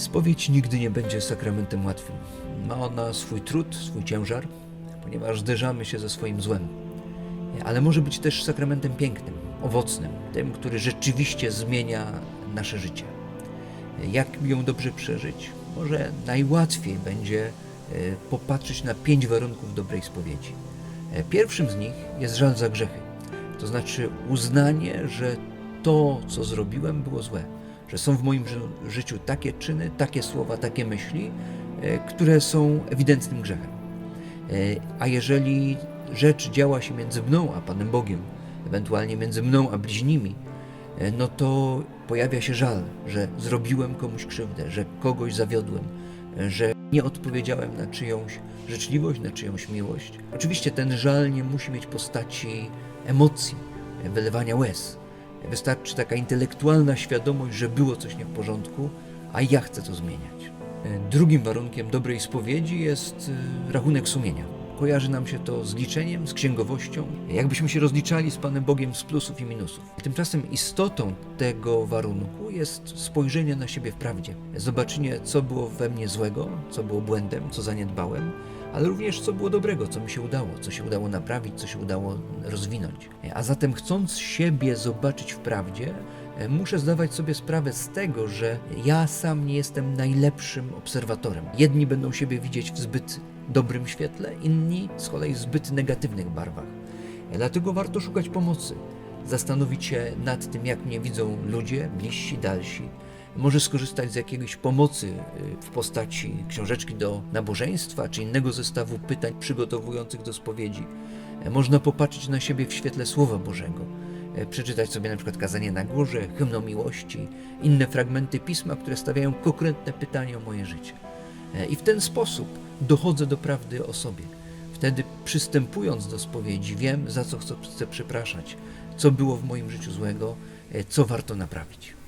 Spowiedź nigdy nie będzie sakramentem łatwym. Ma ona swój trud, swój ciężar, ponieważ zderzamy się ze swoim złem. Ale może być też sakramentem pięknym, owocnym, tym, który rzeczywiście zmienia nasze życie. Jak ją dobrze przeżyć? Może najłatwiej będzie e, popatrzeć na pięć warunków dobrej spowiedzi. E, Pierwszym z nich jest żal za grzechy, to znaczy uznanie, że to, co zrobiłem, było złe, że są w moim ży- życiu takie czyny, takie słowa, takie myśli, e, które są ewidentnym grzechem. E, A jeżeli rzecz działa się między mną a Panem Bogiem, ewentualnie między mną a bliźnimi, e, no to pojawia się żal, że zrobiłem komuś krzywdę, że kogoś zawiodłem, że nie odpowiedziałem na czyjąś życzliwość, na czyjąś miłość. Oczywiście ten żal nie musi mieć postaci emocji, wylewania łez. Wystarczy taka intelektualna świadomość, że było coś nie w porządku, a ja chcę to zmieniać. E, Drugim warunkiem dobrej spowiedzi jest e, rachunek sumienia. Kojarzy nam się to z liczeniem, z księgowością, jakbyśmy się rozliczali z Panem Bogiem z plusów i minusów. Tymczasem istotą tego warunku jest spojrzenie na siebie w prawdzie, zobaczenie, co było we mnie złego, co było błędem, co zaniedbałem, ale również co było dobrego, co mi się udało, co się udało naprawić, co się udało rozwinąć. A zatem, chcąc siebie zobaczyć w prawdzie, muszę zdawać sobie sprawę z tego, że ja sam nie jestem najlepszym obserwatorem. Jedni będą siebie widzieć w zbyt dobrym świetle, inni z kolei w zbyt negatywnych barwach. E, Dlatego warto szukać pomocy, zastanowić się nad tym, jak mnie widzą ludzie, bliżsi, dalsi. Może skorzystać z jakiejś pomocy y, w postaci książeczki do nabożeństwa czy innego zestawu pytań przygotowujących do spowiedzi. E, Można popatrzeć na siebie w świetle Słowa Bożego, e, przeczytać sobie na przykład kazanie na górze, hymn o miłości, inne fragmenty pisma, które stawiają konkretne pytania o moje życie. E, I w ten sposób dochodzę do prawdy o sobie. Wtedy przystępując do spowiedzi, wiem, za co chcę, chcę przepraszać, co było w moim życiu złego, e, co warto naprawić.